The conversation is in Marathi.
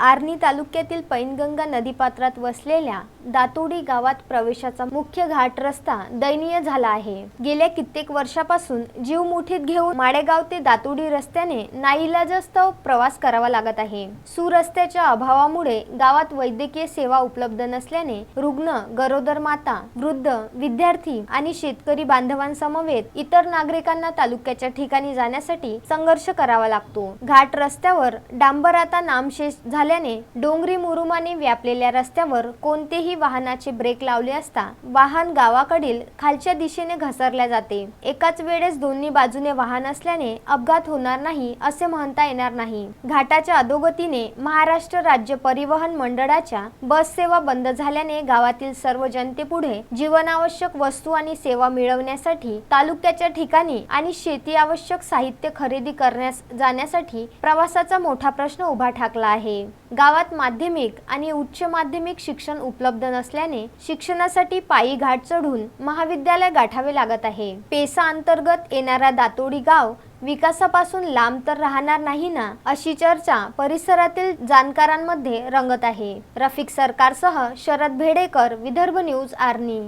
आर्णी तालुक्यातील पैनगंगा नदीपात्रात वसलेल्या दातोडी गावात प्रवेशाचा मुख्य घाट रस्ता दयनीय झाला आहे. गेल्या कित्येक वर्षापासून जीव मुठीत घेऊन माडेगाव ते दातोडी रस्त्याने नाईलाजास्तव प्रवास करावा लागत आहे. सुरस्त्याच्या अभावामुळे गावात वैद्यकीय सेवा उपलब्ध नसल्याने रुग्ण गरोदर माता वृद्ध विद्यार्थी आणि शेतकरी बांधवांसमवेत इतर नागरिकांना तालुक्याच्या ठिकाणी जाण्यासाठी संघर्ष करावा लागतो. घाट रस्त्यावर डांबर आता नामशेष झाल्याने डोंगरी मुरुमाने व्यापलेल्या रस्त्यावर कोणतेही वाहनाचे ब्रेक लावले असता वाहन गावाकडील खालच्या दिशेने घसरल्या जाते. एकाच वेळेस दोन्ही बाजूने वाहन असल्याने अपघात होणार नाही असे म्हणता येणार नाही. घाटाच्या अधोगतीने महाराष्ट्र राज्य परिवहन मंडळाच्या बस सेवा बंद झाल्याने गावातील सर्व जनतेपुढे जीवनावश्यक वस्तू आणि सेवा मिळवण्यासाठी तालुक्याच्या ठिकाणी आणि शेती आवश्यक साहित्य खरेदी करण्यास जाण्यासाठी प्रवासाचा मोठा प्रश्न उभा ठाकला आहे. गावात माध्यमिक आणि उच्च माध्यमिक शिक्षण उपलब्ध नसल्याने शिक्षणासाठी पायी घाट चढून महाविद्यालय गाठावे लागत आहे. पेसा अंतर्गत येणारा दातोडी गाव विकासापासून लांब तर राहणार नाही ना अशी चर्चा परिसरातील जाणकारांमध्ये रंगत आहे. रफिक सरकारसह शरद भेडेकर विदर्भ न्यूज आर्नी.